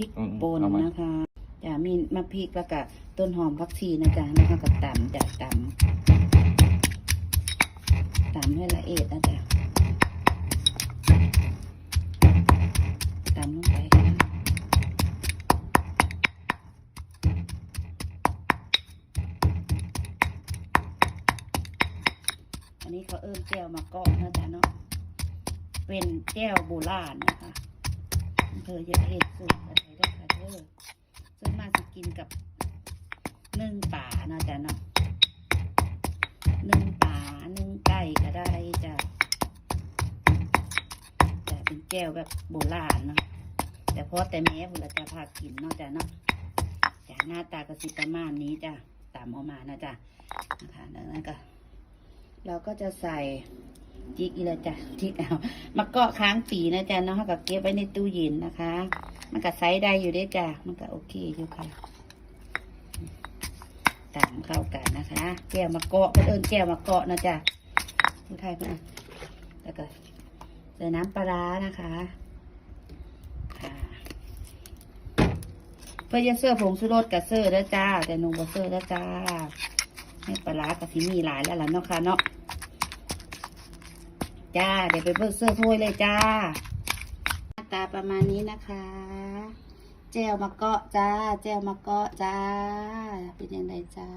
พริกอืมป่นเอามานะคะจะมีมะพริกแล้วก็ต้นหอมผักชีนะจ๊ะแล้วก็ตำจะตำตำให้ละเอียดนะจ๊ะตำลงไปค่ะอันนี้เขาเอิ้นแก้วมะกอกนะจ๊ะเนาะเป็นแก้วโบราณนะคะอำเภอยะเห็ดสูตรอะไรได้อค่ะเธอมาจะกินกับนึ่งป่านะจ๊ะเนาะนึ่งป่านึ่งไก่ก็ได้จ้ะแต่เป็นแก้วแบบโบราณเนาะแต่พอแต่แม่เวลาจะพากินเนาะจ้ะเนาะจ้ะหน้าตากระสิประมาณนี้จ้ะตามออกมานะจ๊ะนะคะดังนั้นก็ เราก็จะใส่ จิกอีละจ้ะจิกเอามาเกาะค้างปีนะจ๊ะเนาะกับเก็บไว้ในตู้เย็นนะคะ มันก็ไซส์ได้อยู่เด้จ้ะมันก็โอเคอยู่ค่ะตามเข้ากันนะคะ แก้วมาเกาะเป็นเอิญแก้วมาเกาะนะจ๊ะผู้ไทยมาแล้วก็ใส่น้ำปลาร้านะคะเพื่อจะเสื้อผงชูรสกับเสื้อแล้วจ้า แต่นุ่มกับเสื้อแล้วจ้าให้ปลาร้ากับที่มีหลายแล้วล่ะเนาะค่ะเนาะ จ้า เดี๋ยวไปเบิกเสื้อถ้วยเลยจ้า หน้าตาประมาณนี้นะคะ แจวมะเกาะจ้า แจวมะเกาะจ้า เป็นยังไงจ้า